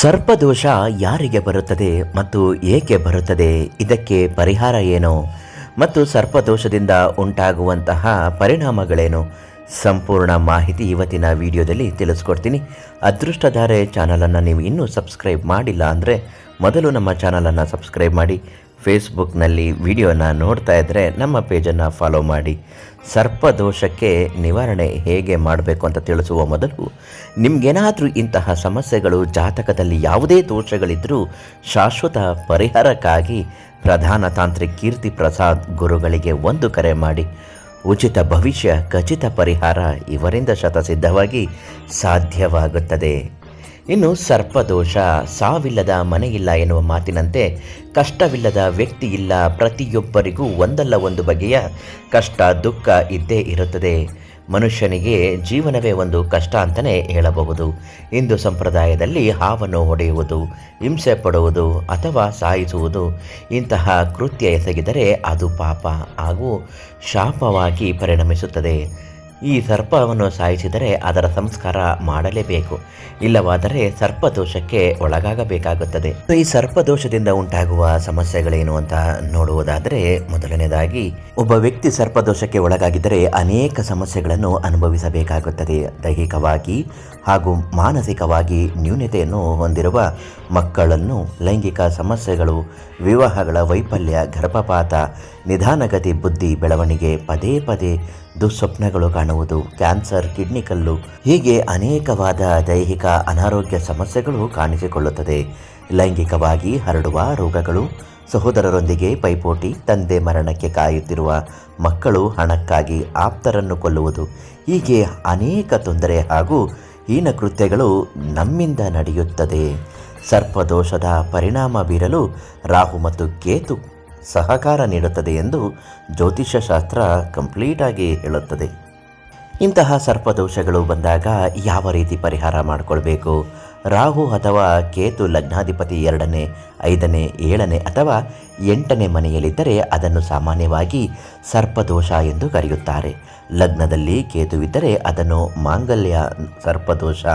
ಸರ್ಪದೋಷ ಯಾರಿಗೆ ಬರುತ್ತದೆ ಮತ್ತು ಏಕೆ ಬರುತ್ತದೆ? ಇದಕ್ಕೆ ಪರಿಹಾರ ಏನು? ಮತ್ತು ಸರ್ಪದೋಷದಿಂದ ಉಂಟಾಗುವಂತಹ ಪರಿಣಾಮಗಳೇನು? ಸಂಪೂರ್ಣ ಮಾಹಿತಿ ಇವತ್ತಿನ ವಿಡಿಯೋದಲ್ಲಿ ತಿಳಿಸ್ಕೊಡ್ತೀನಿ. ಅದೃಷ್ಟಧಾರೆ ಚಾನಲನ್ನು ನೀವು ಇನ್ನೂ ಸಬ್ಸ್ಕ್ರೈಬ್ ಮಾಡಿಲ್ಲ ಅಂದರೆ ಮೊದಲು ನಮ್ಮ ಚಾನಲನ್ನು ಸಬ್ಸ್ಕ್ರೈಬ್ ಮಾಡಿ ಫೇಸ್ಬುಕ್ನಲ್ಲಿ ವಿಡಿಯೋನ ನೋಡ್ತಾ ಇದ್ದರೆ ನಮ್ಮ ಪೇಜನ್ನು ಫಾಲೋ ಮಾಡಿ. ಸರ್ಪದೋಷಕ್ಕೆ ನಿವಾರಣೆ ಹೇಗೆ ಮಾಡಬೇಕು ಅಂತ ತಿಳಿಸುವ ಮೊದಲು ನಿಮಗೇನಾದರೂ ಇಂತಹ ಸಮಸ್ಯೆಗಳು ಜಾತಕದಲ್ಲಿ ಯಾವುದೇ ದೋಷಗಳಿದ್ದರೂ ಶಾಶ್ವತ ಪರಿಹಾರಕ್ಕಾಗಿ ಪ್ರಧಾನ ತಾಂತ್ರಿಕ್ ಕೀರ್ತಿ ಪ್ರಸಾದ್ ಗುರುಗಳಿಗೆ ಒಂದು ಕರೆ ಮಾಡಿ. ಉಚಿತ ಭವಿಷ್ಯ ಖಚಿತ ಪರಿಹಾರ ಇವರಿಂದ ಶತಸಿದ್ಧವಾಗಿ ಸಾಧ್ಯವಾಗುತ್ತದೆ. ಇನ್ನು ಸರ್ಪದೋಷ ಸಾವಿಲ್ಲದ ಮನೆಯಿಲ್ಲ ಎನ್ನುವ ಮಾತಿನಂತೆ ಕಷ್ಟವಿಲ್ಲದ ವ್ಯಕ್ತಿ ಇಲ್ಲ ಪ್ರತಿಯೊಬ್ಬರಿಗೂ ಒಂದಲ್ಲ ಒಂದು ಬಗೆಯ ಕಷ್ಟ ದುಃಖ ಇದ್ದೇ ಇರುತ್ತದೆ. ಮನುಷ್ಯನಿಗೆ ಜೀವನವೇ ಒಂದು ಕಷ್ಟ ಅಂತಲೇ ಹೇಳಬಹುದು. ಹಿಂದೂ ಸಂಪ್ರದಾಯದಲ್ಲಿ ಹಾವನ್ನು ಹೊಡೆಯುವುದು, ಹಿಂಸೆ ಪಡುವುದು ಅಥವಾ ಸಾಯಿಸುವುದು ಇಂತಹ ಕೃತ್ಯ ಎಸಗಿದರೆ ಅದು ಪಾಪ ಹಾಗೂ ಶಾಪವಾಗಿ ಪರಿಣಮಿಸುತ್ತದೆ. ಈ ಸರ್ಪವನ್ನು ಸಾಯಿಸಿದರೆ ಅದರ ಸಂಸ್ಕಾರ ಮಾಡಲೇಬೇಕು. ಇಲ್ಲವಾದರೆ ಸರ್ಪದೋಷಕ್ಕೆ ಒಳಗಾಗಬೇಕಾಗುತ್ತದೆ. ಈ ಸರ್ಪದೋಷದಿಂದ ಉಂಟಾಗುವ ಸಮಸ್ಯೆಗಳೇನು ಅಂತ ನೋಡುವುದಾದರೆ, ಮೊದಲನೇದಾಗಿ, ಒಬ್ಬ ವ್ಯಕ್ತಿ ಸರ್ಪದೋಷಕ್ಕೆ ಒಳಗಾಗಿದ್ದರೆ ಅನೇಕ ಸಮಸ್ಯೆಗಳನ್ನು ಅನುಭವಿಸಬೇಕಾಗುತ್ತದೆ. ದೈಹಿಕವಾಗಿ ಹಾಗೂ ಮಾನಸಿಕವಾಗಿ ನ್ಯೂನತೆಯನ್ನು ಹೊಂದಿರುವ ಮಕ್ಕಳನ್ನು ಲೈಂಗಿಕ ಸಮಸ್ಯೆಗಳು, ವಿವಾಹಗಳ ವೈಫಲ್ಯ, ಗರ್ಭಪಾತ, ನಿಧಾನಗತಿ, ಬುದ್ಧಿ, ಬೆಳವಣಿಗೆ ಪದೇ ಪದೇ ದುಸ್ವಪ್ನಗಳು ಕಾಣುವುದು, ಕ್ಯಾನ್ಸರ್, ಕಿಡ್ನಿ ಕಲ್ಲು, ಹೀಗೆ ಅನೇಕವಾದ ದೈಹಿಕ ಅನಾರೋಗ್ಯ ಸಮಸ್ಯೆಗಳು ಕಾಣಿಸಿಕೊಳ್ಳುತ್ತದೆ. ಲೈಂಗಿಕವಾಗಿ ಹರಡುವ ರೋಗಗಳು, ಸಹೋದರರೊಂದಿಗೆ ಪೈಪೋಟಿ, ತಂದೆ ಮರಣಕ್ಕೆ ಕಾಯುತ್ತಿರುವ ಮಕ್ಕಳು ಹಣಕ್ಕಾಗಿ ಆಪ್ತರನ್ನು ಕೊಲ್ಲುವುದು, ಹೀಗೆ ಅನೇಕ ತೊಂದರೆ ಹಾಗೂ ಹೀನ ಕೃತ್ಯಗಳು ನಮ್ಮಿಂದ ನಡೆಯುತ್ತದೆ. ಸರ್ಪದೋಷದ ಪರಿಣಾಮ ಬೀರಲು ರಾಹು ಮತ್ತು ಕೇತು ಸಹಕಾರ ನೀಡುತ್ತದೆ ಎಂದು ಜ್ಯೋತಿಷ್ಯಶಾಸ್ತ್ರ ಕಂಪ್ಲೀಟಾಗಿ ಹೇಳುತ್ತದೆ. ಇಂತಹ ಸರ್ಪದೋಷಗಳು ಬಂದಾಗ ಯಾವ ರೀತಿ ಪರಿಹಾರ ಮಾಡಿಕೊಳ್ಬೇಕು? ರಾಹು ಅಥವಾ ಕೇತು ಲಗ್ನಾಧಿಪತಿ ಎರಡನೇ, ಐದನೇ, ಏಳನೇ ಅಥವಾ ಎಂಟನೇ ಮನೆಯಲ್ಲಿದ್ದರೆ ಅದನ್ನು ಸಾಮಾನ್ಯವಾಗಿ ಸರ್ಪದೋಷ ಎಂದು ಕರೆಯುತ್ತಾರೆ. ಲಗ್ನದಲ್ಲಿ ಕೇತುವಿದ್ದರೆ ಅದನ್ನು ಮಾಂಗಲ್ಯ ಸರ್ಪದೋಷ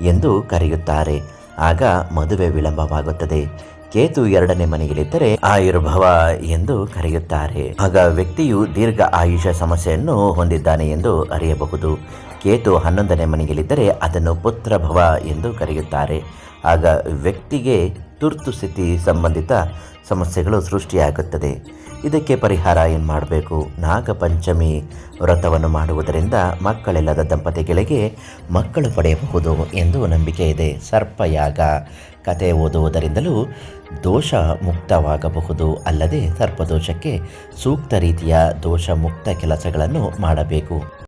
ಎಂದು ಕರೆಯುತ್ತಾರೆ. ಆಗ ಮದುವೆ ವಿಳಂಬವಾಗುತ್ತದೆ. ಕೇತು ಎರಡನೇ ಮನೆಯಲ್ಲಿದ್ದರೆ ಆಯುರ್ಭವ ಎಂದು ಕರೆಯುತ್ತಾರೆ. ಆಗ ವ್ಯಕ್ತಿಯು ದೀರ್ಘ ಆಯುಷ ಸಮಸ್ಯೆಯನ್ನು ಹೊಂದಿದ್ದಾನೆ ಎಂದು ಅರಿಯಬಹುದು. ಕೇತು ಹನ್ನೊಂದನೇ ಮನೆಯಲ್ಲಿದ್ದರೆ ಅದನ್ನು ಪುತ್ರಭವ ಎಂದು ಕರೆಯುತ್ತಾರೆ. ಆಗ ವ್ಯಕ್ತಿಗೆ ತುರ್ತು ಸ್ಥಿತಿ ಸಂಬಂಧಿತ ಸಮಸ್ಯೆಗಳು ಸೃಷ್ಟಿಯಾಗುತ್ತದೆ. ಇದಕ್ಕೆ ಪರಿಹಾರ ಏನು ಮಾಡಬೇಕು? ನಾಗಪಂಚಮಿ ವ್ರತವನ್ನು ಮಾಡುವುದರಿಂದ ಮಕ್ಕಳಿಲ್ಲದ ದಂಪತಿಗಳಿಗೆ ಮಕ್ಕಳು ಪಡೆಯಬಹುದು ಎಂದು ನಂಬಿಕೆ ಇದೆ. ಸರ್ಪಯಾಗ ಕತೆ ಓದುವುದರಿಂದಲೂ ದೋಷ ಮುಕ್ತವಾಗಬಹುದು. ಅಲ್ಲದೆ ಸರ್ಪದೋಷಕ್ಕೆ ಸೂಕ್ತ ರೀತಿಯ ದೋಷ ಮುಕ್ತ ಕೆಲಸಗಳನ್ನು ಮಾಡಬೇಕು.